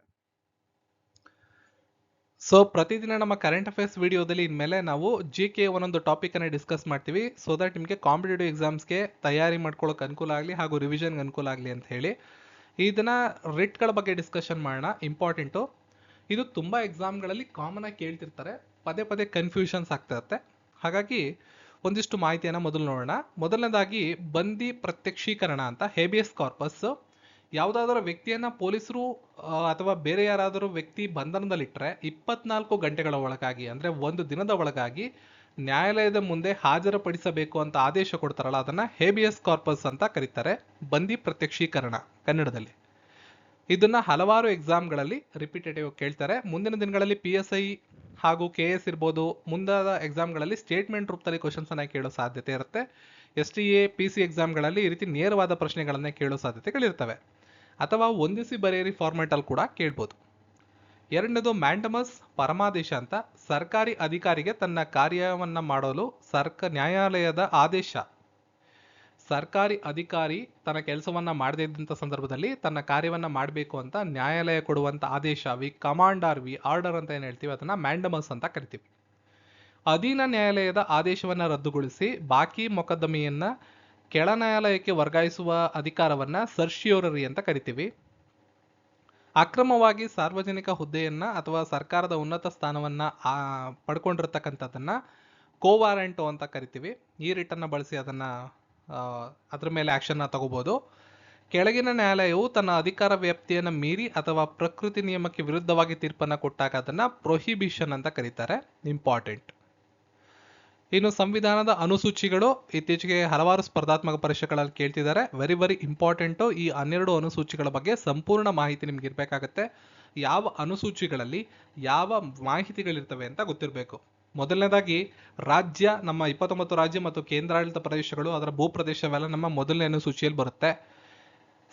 ಸೊ ಪ್ರತಿದಿನ ನಮ್ಮ ಕರೆಂಟ್ ಅಫೇರ್ಸ್ ವಿಡಿಯೋದಲ್ಲಿ ಇನ್ಮೇಲೆ ನಾವು ಜಿ ಕೆ ಒಂದೊಂದು ಟಾಪಿಕ್ ಅನ್ನ ಡಿಸ್ಕಸ್ ಮಾಡ್ತೀವಿ. ಸೊ ದಟ್ ನಿಮಗೆ ಕಾಂಪಿಟೇಟಿವ್ ಎಕ್ಸಾಮ್ಸ್ಗೆ ತಯಾರಿ ಮಾಡ್ಕೊಳ್ಳೋಕೆ ಅನುಕೂಲ ಆಗಲಿ ಹಾಗೂ ರಿವಿಷನ್ಗೆ ಅನುಕೂಲ ಆಗಲಿ ಅಂತ ಹೇಳಿ ಇದನ್ನ ರಿಟ್ಗಳ ಬಗ್ಗೆ ಡಿಸ್ಕಷನ್ ಮಾಡೋಣ. ಇಂಪಾರ್ಟೆಂಟು ಇದು ತುಂಬ ಎಕ್ಸಾಮ್ಗಳಲ್ಲಿ ಕಾಮನ್ ಆಗಿ ಕೇಳ್ತಿರ್ತಾರೆ. ಪದೇ ಪದೇ ಕನ್ಫ್ಯೂಷನ್ಸ್ ಆಗ್ತಾ ಇರುತ್ತೆ. ಹಾಗಾಗಿ ಒಂದಿಷ್ಟು ಮಾಹಿತಿಯನ್ನು ಮೊದಲು ನೋಡೋಣ. ಮೊದಲನೇದಾಗಿ ಬಂದಿ ಪ್ರತ್ಯಕ್ಷೀಕರಣ ಅಂತ ಹೇಬಿಯಸ್ ಕಾರ್ಪಸ್. ಯಾವುದಾದರೂ ವ್ಯಕ್ತಿಯನ್ನ ಪೊಲೀಸರು ಅಥವಾ ಬೇರೆ ಯಾರಾದರೂ ವ್ಯಕ್ತಿ ಬಂಧನದಲ್ಲಿಟ್ಟರೆ ಇಪ್ಪತ್ನಾಲ್ಕು ಗಂಟೆಗಳ ಒಳಗಾಗಿ, ಅಂದ್ರೆ ಒಂದು ದಿನದ ಒಳಗಾಗಿ ನ್ಯಾಯಾಲಯದ ಮುಂದೆ ಹಾಜರುಪಡಿಸಬೇಕು ಅಂತ ಆದೇಶ ಕೊಡ್ತಾರಲ್ಲ, ಅದನ್ನ ಹೇಬಿಯಸ್ ಕಾರ್ಪಸ್ ಅಂತ ಕರೀತಾರೆ. ಬಂದಿ ಪ್ರತ್ಯಕ್ಷೀಕರಣ ಕನ್ನಡದಲ್ಲಿ. ಇದನ್ನ ಹಲವಾರು ಎಕ್ಸಾಮ್ಗಳಲ್ಲಿ ರಿಪೀಟೇಟಿವ್ ಕೇಳ್ತಾರೆ. ಮುಂದಿನ ದಿನಗಳಲ್ಲಿ ಪಿ ಎಸ್ ಐ ಹಾಗೂ ಕೆ ಎಸ್ ಇರ್ಬೋದು, ಮುಂದಾದ ಎಕ್ಸಾಮ್ಗಳಲ್ಲಿ ಸ್ಟೇಟ್ಮೆಂಟ್ ರೂಪದಲ್ಲಿ ಕ್ವಶನ್ಸ್ ಅನ್ನ ಕೇಳೋ ಸಾಧ್ಯತೆ ಇರುತ್ತೆ. S T A P C ಎಕ್ಸಾಮ್ಗಳಲ್ಲಿ ಈ ರೀತಿ ನೇರವಾದ ಪ್ರಶ್ನೆಗಳನ್ನೇ ಕೇಳೋ ಸಾಧ್ಯತೆಗಳಿರ್ತವೆ. ಅಥವಾ ಒಂದಿಸಿ ಬರೆಯಿರಿ ಫಾರ್ಮೆಟಲ್ಲಿ ಕೂಡ ಕೇಳ್ಬೋದು. ಎರಡನೇದು ಮ್ಯಾಂಡಮಸ್ ಪರಮಾದೇಶ ಅಂತ. ಸರ್ಕಾರಿ ಅಧಿಕಾರಿಗೆ ತನ್ನ ಕಾರ್ಯವನ್ನು ಮಾಡಲು ಸರ್ಕ ನ್ಯಾಯಾಲಯದ ಆದೇಶ ಸರ್ಕಾರಿ ಅಧಿಕಾರಿ ತನ್ನ ಕೆಲಸವನ್ನ ಮಾಡದೇ ಸಂದರ್ಭದಲ್ಲಿ ತನ್ನ ಕಾರ್ಯವನ್ನ ಮಾಡಬೇಕು ಅಂತ ನ್ಯಾಯಾಲಯ ಕೊಡುವಂತ ಆದೇಶ ವಿ ಕಮಾಂಡರ್ ವಿ ಆರ್ಡರ್ ಅಂತ ಏನು ಹೇಳ್ತೀವಿ, ಅದನ್ನ ಮ್ಯಾಂಡಮಸ್ ಅಂತ ಕರಿತೀವಿ. ಅಧೀನ ನ್ಯಾಯಾಲಯದ ಆದೇಶವನ್ನ ರದ್ದುಗೊಳಿಸಿ ಬಾಕಿ ಮೊಕದ್ದಮೆಯನ್ನ ಕೆಳ ನ್ಯಾಯಾಲಯಕ್ಕೆ ವರ್ಗಾಯಿಸುವ ಅಧಿಕಾರವನ್ನ ಸರ್ಶಿಯೋರರಿ ಅಂತ ಕರಿತೀವಿ. ಅಕ್ರಮವಾಗಿ ಸಾರ್ವಜನಿಕ ಹುದ್ದೆಯನ್ನ ಅಥವಾ ಸರ್ಕಾರದ ಉನ್ನತ ಸ್ಥಾನವನ್ನ ಪಡ್ಕೊಂಡಿರ್ತಕ್ಕಂಥದ್ದನ್ನ ಕೋವಾರೆಂಟು ಅಂತ ಕರಿತೀವಿ. ಈ ರಿಟನ್ನ ಬಳಸಿ ಅದನ್ನ ಅದ್ರ ಮೇಲೆ ಆಕ್ಷನ್ನ ತಗೋಬಹುದು ಕೆಳಗಿನ ನ್ಯಾಯಾಲಯವು ತನ್ನ ಅಧಿಕಾರ ವ್ಯಾಪ್ತಿಯನ್ನು ಮೀರಿ ಅಥವಾ ಪ್ರಕೃತಿ ನಿಯಮಕ್ಕೆ ವಿರುದ್ಧವಾಗಿ ತೀರ್ಪನ್ನ ಕೊಟ್ಟಾಗ ಅದನ್ನ ಪ್ರೊಹಿಬಿಷನ್ ಅಂತ ಕರೀತಾರೆ. ಇಂಪಾರ್ಟೆಂಟ್ ಇನ್ನು ಸಂವಿಧಾನದ ಅನುಸೂಚಿಗಳು ಇತ್ತೀಚೆಗೆ ಹಲವಾರು ಸ್ಪರ್ಧಾತ್ಮಕ ಪರೀಕ್ಷೆಗಳಲ್ಲಿ ಕೇಳ್ತಿದ್ದಾರೆ. ವೆರಿ ವೆರಿ ಇಂಪಾರ್ಟೆಂಟು ಈ ಹನ್ನೆರಡು ಅನುಸೂಚಿಗಳ ಬಗ್ಗೆ ಸಂಪೂರ್ಣ ಮಾಹಿತಿ ನಿಮ್ಗೆ ಇರಬೇಕಾಗತ್ತೆ. ಯಾವ ಅನುಸೂಚಿಗಳಲ್ಲಿ ಯಾವ ಮಾಹಿತಿಗಳಿರ್ತವೆ ಅಂತ ಗೊತ್ತಿರಬೇಕು. ಮೊದಲನೇದಾಗಿ ರಾಜ್ಯ, ನಮ್ಮ ಇಪ್ಪತ್ತೊಂಬತ್ತು ರಾಜ್ಯ ಮತ್ತು ಕೇಂದ್ರಾಡಳಿತ ಪ್ರದೇಶಗಳು, ಅದರ ಭೂಪ್ರದೇಶವೆಲ್ಲ ನಮ್ಮ ಮೊದಲನೇ ಅನುಸೂಚಿಯಲ್ಲಿ ಬರುತ್ತೆ.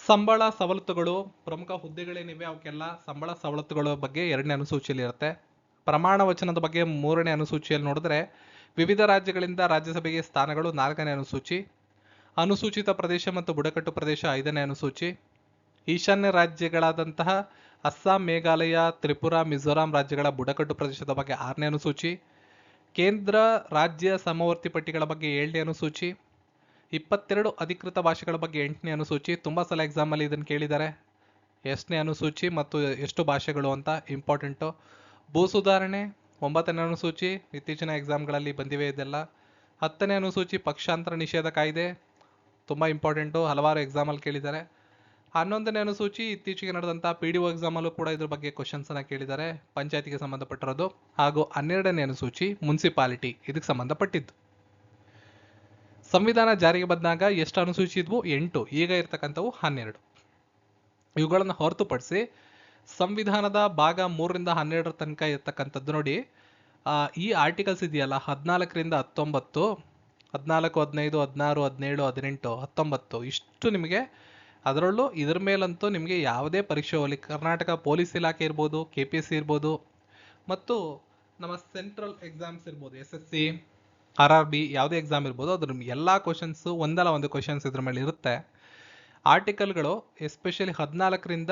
ಸಂಬಳ ಸವಲತ್ತುಗಳು, ಪ್ರಮುಖ ಹುದ್ದೆಗಳೇನಿವೆ, ಅವಕ್ಕೆಲ್ಲ ಸಂಬಳ ಸವಲತ್ತುಗಳ ಬಗ್ಗೆ ಎರಡನೇ ಅನುಸೂಚಿಯಲ್ಲಿ ಇರುತ್ತೆ. ಪ್ರಮಾಣ ವಚನದ ಬಗ್ಗೆ ಮೂರನೇ ಅನುಸೂಚಿಯಲ್ಲಿ ನೋಡಿದ್ರೆ, ವಿವಿಧ ರಾಜ್ಯಗಳಿಂದ ರಾಜ್ಯಸಭೆಗೆ ಸ್ಥಾನಗಳು ನಾಲ್ಕನೇ ಅನುಸೂಚಿ, ಅನುಸೂಚಿತ ಪ್ರದೇಶ ಮತ್ತು ಬುಡಕಟ್ಟು ಪ್ರದೇಶ ಐದನೇ ಅನುಸೂಚಿ, ಈಶಾನ್ಯ ರಾಜ್ಯಗಳಾದಂತಹ ಅಸ್ಸಾಂ, ಮೇಘಾಲಯ, ತ್ರಿಪುರ, ಮಿಜೋರಾಂ ರಾಜ್ಯಗಳ ಬುಡಕಟ್ಟು ಪ್ರದೇಶದ ಬಗ್ಗೆ ಆರನೇ ಅನುಸೂಚಿ ಕೇಂದ್ರ, ರಾಜ್ಯ ಸಮವರ್ತಿ ಪಟ್ಟಿಗಳ ಬಗ್ಗೆ ಏಳನೇ ಅನುಸೂಚಿ, ಇಪ್ಪತ್ತೆರಡು ಅಧಿಕೃತ ಭಾಷೆಗಳ ಬಗ್ಗೆ ಎಂಟನೇ ಅನುಸೂಚಿ, ತುಂಬ ಸಲ ಎಕ್ಸಾಮಲ್ಲಿ ಇದನ್ನು ಕೇಳಿದ್ದಾರೆ ಎಷ್ಟನೇ ಅನುಸೂಚಿ ಮತ್ತು ಎಷ್ಟು ಭಾಷೆಗಳು ಅಂತ ಇಂಪಾರ್ಟೆಂಟು ಭೂ ಸುಧಾರಣೆ, ಒಂಬತ್ತನೇ ಅನುಸೂಚಿ, ಇತ್ತೀಚಿನ ಎಕ್ಸಾಮ್ಗಳಲ್ಲಿ ಬಂದಿವೆ ಇದೆಲ್ಲ. ಹತ್ತನೇ ಅನುಸೂಚಿ ಪಕ್ಷಾಂತರ ನಿಷೇಧ ಕಾಯ್ದೆ, ತುಂಬ ಇಂಪಾರ್ಟೆಂಟು ಹಲವಾರು ಎಕ್ಸಾಮಲ್ಲಿ ಕೇಳಿದ್ದಾರೆ ಹನ್ನೊಂದನೇ ಅನುಸೂಚಿ ಇತ್ತೀಚೆಗೆ ನಡೆದಂತಹ ಪಿ ಡಿ ಕೂಡ ಇದ್ರ ಬಗ್ಗೆ ಕ್ವಶನ್ಸ್ ಅನ್ನ ಕೇಳಿದ್ದಾರೆ. ಪಂಚಾಯತಿಗೆ ಸಂಬಂಧಪಟ್ಟಿರೋದು ಹಾಗೂ ಹನ್ನೆರಡನೇ ಅನುಸೂಚಿ ಮುನ್ಸಿಪಾಲಿಟಿ ಇದಕ್ಕೆ ಸಂಬಂಧಪಟ್ಟಿದ್ದು. ಸಂವಿಧಾನ ಜಾರಿಗೆ ಬಂದಾಗ ಎಷ್ಟು ಅನುಸೂಚಿ ಇದ್ವು? ಎಂಟು. ಈಗ ಇರ್ತಕ್ಕಂಥವು ಹನ್ನೆರಡು. ಇವುಗಳನ್ನು ಹೊರತುಪಡಿಸಿ ಸಂವಿಧಾನದ ಭಾಗ ಮೂರರಿಂದ ಹನ್ನೆರಡರ ತನಕ ಇರ್ತಕ್ಕಂಥದ್ದು ನೋಡಿ ಈ ಆರ್ಟಿಕಲ್ಸ್ ಇದೆಯಲ್ಲ, ಹದಿನಾಲ್ಕರಿಂದ ಹತ್ತೊಂಬತ್ತು, ಹದಿನಾಲ್ಕು, ಹದಿನೈದು, ಹದಿನಾರು, ಹದಿನೇಳು, ಹದಿನೆಂಟು, ಹತ್ತೊಂಬತ್ತು, ಇಷ್ಟು ನಿಮಗೆ ಅದರಲ್ಲೂ ಇದ್ರ ಮೇಲಂತೂ ನಿಮಗೆ ಯಾವುದೇ ಪರೀಕ್ಷೆ ಹೋಗಲಿ ಕರ್ನಾಟಕ ಪೊಲೀಸ್ ಇಲಾಖೆ ಇರ್ಬೋದು ಕೆ ಪಿ ಎಸ್ ಸಿ ಇರ್ಬೋದು, ಮತ್ತು ನಮ್ಮ ಸೆಂಟ್ರಲ್ ಎಕ್ಸಾಮ್ಸ್ ಇರ್ಬೋದು S S C R R B ಯಾವುದೇ ಎಕ್ಸಾಮ್ ಇರ್ಬೋದು ಅದ್ರ ಎಲ್ಲ ಕ್ವಶನ್ಸು ಒಂದಲ್ಲ ಒಂದು ಕ್ವಶನ್ಸ್ ಇದ್ರ ಮೇಲೆ ಇರುತ್ತೆ. ಆರ್ಟಿಕಲ್ಗಳು ಎಸ್ಪೆಷಲಿ ಹದಿನಾಲ್ಕರಿಂದ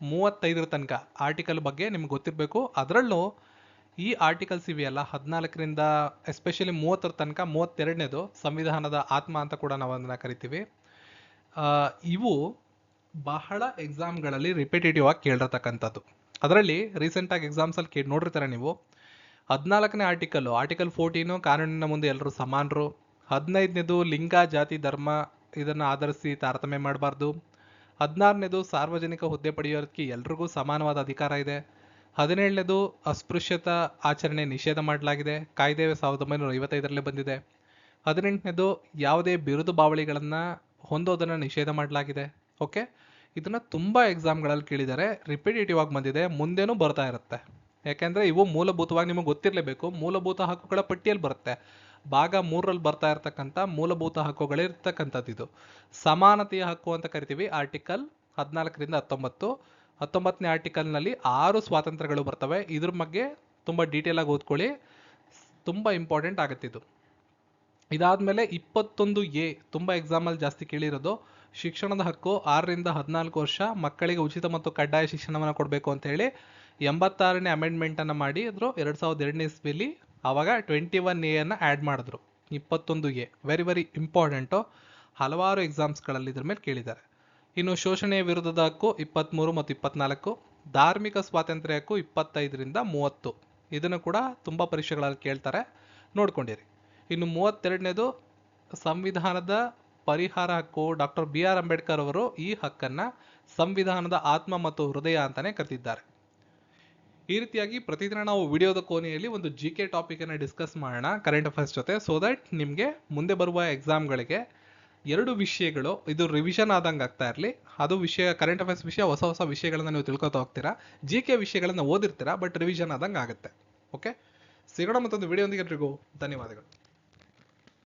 ಮೂವತ್ತೈದರ ತನಕ ಆರ್ಟಿಕಲ್ ಬಗ್ಗೆ ನಿಮ್ಗೆ ಗೊತ್ತಿರಬೇಕು. ಅದರಲ್ಲೂ ಈ ಆರ್ಟಿಕಲ್ಸ್ ಇವೆಯಲ್ಲ, ಹದಿನಾಲ್ಕರಿಂದ ಎಸ್ಪೆಷಲಿ ಮೂವತ್ತರ ತನಕ ಮೂವತ್ತೆರಡನೇದು ಸಂವಿಧಾನದ ಆತ್ಮ ಅಂತ ಕೂಡ ನಾವು ಅದನ್ನು ಕರಿತೀವಿ. ಇವು ಬಹಳ ಎಕ್ಸಾಮ್ಗಳಲ್ಲಿ ರಿಪಿಟೇಟಿವ್ ಆಗಿ ಕೇಳಿರ್ತಕ್ಕಂಥದ್ದು. ಅದರಲ್ಲಿ ರೀಸೆಂಟಾಗಿ ಎಕ್ಸಾಮ್ಸಲ್ಲಿ ಕೇಳಿ ನೋಡಿರ್ತಾರೆ ನೀವು? ಹದಿನಾಲ್ಕನೇ ಆರ್ಟಿಕಲ್ ಆರ್ಟಿಕಲ್ ಫೋರ್ಟೀನು ಕಾನೂನಿನ ಮುಂದೆ ಎಲ್ಲರೂ ಸಮಾನರು. ಹದಿನೈದನೇದು ಲಿಂಗ, ಜಾತಿ, ಧರ್ಮ ಇದನ್ನು ಆಧರಿಸಿ ತಾರತಮ್ಯ ಮಾಡಬಾರ್ದು. ಹದಿನಾರನೇದು ಸಾರ್ವಜನಿಕ ಹುದ್ದೆ ಪಡೆಯೋದಕ್ಕೆ ಎಲ್ರಿಗೂ ಸಮಾನವಾದ ಅಧಿಕಾರ ಇದೆ. ಹದಿನೇಳನೇದು ಅಸ್ಪೃಶ್ಯತ ಆಚರಣೆ ನಿಷೇಧ ಮಾಡಲಾಗಿದೆ. ಕಾಯ್ದೆ ಸಾವಿರದ ಒಂಬೈನೂರ ಐವತ್ತೈದರಲ್ಲೇ ಬಂದಿದೆ. ಹದಿನೆಂಟನೇದು ಯಾವುದೇ ಬಿರುದು ಬಾವಳಿಗಳನ್ನು ಹೊಂದೋದನ್ನು ನಿಷೇಧ ಮಾಡಲಾಗಿದೆ. ಓಕೆ ಇದನ್ನ ತುಂಬಾ ಎಕ್ಸಾಮ್ಗಳಲ್ಲಿ ಕೇಳಿದ್ದಾರೆ. ರಿಪಿಟೇಟಿವ್ ಆಗಿ ಬಂದಿದೆ. ಮುಂದೆನೂ ಬರ್ತಾ ಇರುತ್ತೆ. ಯಾಕೆಂದ್ರೆ ಇವು ಮೂಲಭೂತವಾಗಿ ನಿಮಗೆ ಗೊತ್ತಿರಲೇಬೇಕು. ಮೂಲಭೂತ ಹಕ್ಕುಗಳ ಪಟ್ಟಿಯಲ್ಲಿ ಬರುತ್ತೆ. ಭಾಗ ಮೂರರಲ್ಲಿ ಬರ್ತಾ ಇರತಕ್ಕಂತ ಮೂಲಭೂತ ಹಕ್ಕುಗಳಿರ್ತಕ್ಕಂಥದ್ದು ಇದು. ಸಮಾನತೆಯ ಹಕ್ಕು ಅಂತ ಕರಿತೀವಿ. ಆರ್ಟಿಕಲ್ ಹದಿನಾಲ್ಕರಿಂದ ಹತ್ತೊಂಬತ್ತು. ಹತ್ತೊಂಬತ್ತನೇ ಆರ್ಟಿಕಲ್ನಲ್ಲಿ ಆರು ಸ್ವಾತಂತ್ರ್ಯಗಳು ಬರ್ತವೆ. ಇದ್ರ ಬಗ್ಗೆ ತುಂಬ ಡೀಟೇಲ್ ಆಗಿ ಓದ್ಕೊಳ್ಳಿ. ತುಂಬ ಇಂಪಾರ್ಟೆಂಟ್ ಆಗುತ್ತಿದ್ದು ಇದಾದ್ಮೇಲೆ ಇಪ್ಪತ್ತೊಂದು ಎ ತುಂಬ ಎಕ್ಸಾಮಲ್ಲಿ ಜಾಸ್ತಿ ಕೇಳಿರೋದು. ಶಿಕ್ಷಣದ ಹಕ್ಕು ಆರರಿಂದ ಹದಿನಾಲ್ಕು ವರ್ಷ, ಮಕ್ಕಳಿಗೆ ಉಚಿತ ಮತ್ತು ಕಡ್ಡಾಯ ಶಿಕ್ಷಣವನ್ನು ಕೊಡಬೇಕು ಅಂತ ಹೇಳಿ ಎಂಬತ್ತಾರನೇ ಅಮೆಂಡ್ಮೆಂಟ್ ಅನ್ನ ಮಾಡಿ ಅದ್ರು ಎರಡು ಸಾವಿರದ ಎರಡನೇ ಇಸ್ವಿಲಿ ಆವಾಗ ಟ್ವೆಂಟಿ ಒನ್ ಎ ಅನ್ನ ಆ್ಯಡ್ ಮಾಡಿದ್ರು. ಇಪ್ಪತ್ತೊಂದು ಎ ವೆರಿ ವೆರಿ ಇಂಪಾರ್ಟೆಂಟು ಹಲವಾರು ಎಕ್ಸಾಮ್ಸ್ಗಳಲ್ಲಿ ಇದ್ರ ಮೇಲೆ ಕೇಳಿದ್ದಾರೆ. ಇನ್ನು ಶೋಷಣೆಯ ವಿರುದ್ಧದ ಹಕ್ಕು ಇಪ್ಪತ್ತ್ಮೂರು ಮತ್ತು ಇಪ್ಪತ್ನಾಲ್ಕು, ಧಾರ್ಮಿಕ ಸ್ವಾತಂತ್ರ್ಯ ಹಕ್ಕು ಇಪ್ಪತ್ತೈದರಿಂದ ಮೂವತ್ತು. ಇದನ್ನು ಕೂಡ ತುಂಬ ಪರೀಕ್ಷೆಗಳಲ್ಲಿ ಕೇಳ್ತಾರೆ. ನೋಡ್ಕೊಂಡಿರಿ. ಇನ್ನು ಮೂವತ್ತೆರಡನೇದು ಸಂವಿಧಾನದ ಪರಿಹಾರ ಹಕ್ಕು. ಡಾಕ್ಟರ್ ಬಿ ಆರ್ ಅಂಬೇಡ್ಕರ್ ಅವರು ಈ ಹಕ್ಕನ್ನ ಸಂವಿಧಾನದ ಆತ್ಮ ಮತ್ತು ಹೃದಯ ಅಂತಾನೆ ಕರೆದಿದ್ದಾರೆ. ಈ ರೀತಿಯಾಗಿ ಪ್ರತಿದಿನ ನಾವು ವಿಡಿಯೋದ ಕೋನೆಯಲ್ಲಿ ಒಂದು ಜಿ ಕೆ ಟಾಪಿಕ್ ಡಿಸ್ಕಸ್ ಮಾಡೋಣ. ಕರೆಂಟ್ ಅಫೇರ್ಸ್ ಜೊತೆ ಸೊ ದಟ್ ನಿಮಗೆ ಮುಂದೆ ಬರುವ ಎಕ್ಸಾಮ್ಗಳಿಗೆ ಎರಡು ವಿಷಯಗಳು, ಇದು ರಿವಿಷನ್ ಆದಂಗೆ ಆಗ್ತಾ ಇರಲಿ. ಅದು ವಿಷಯ ಕರೆಂಟ್ ಅಫೇರ್ಸ್ ವಿಷಯ, ಹೊಸ ಹೊಸ ವಿಷಯಗಳನ್ನ ನೀವು ತಿಳ್ಕೊತಾ ಹೋಗ್ತೀರಾ? ಜಿ ಕೆ ವಿಷಯಗಳನ್ನ ಓದಿರ್ತೀರಾ? ಬಟ್ ರಿವಿಷನ್ ಆದಂಗೆ ಆಗುತ್ತೆ. ಓಕೆ ಸಿಗೋಣ ಮತ್ತೊಂದು ವಿಡಿಯೋ ಒಂದಿಗೆ ಎಲ್ರಿಗೂ ಧನ್ಯವಾದಗಳು.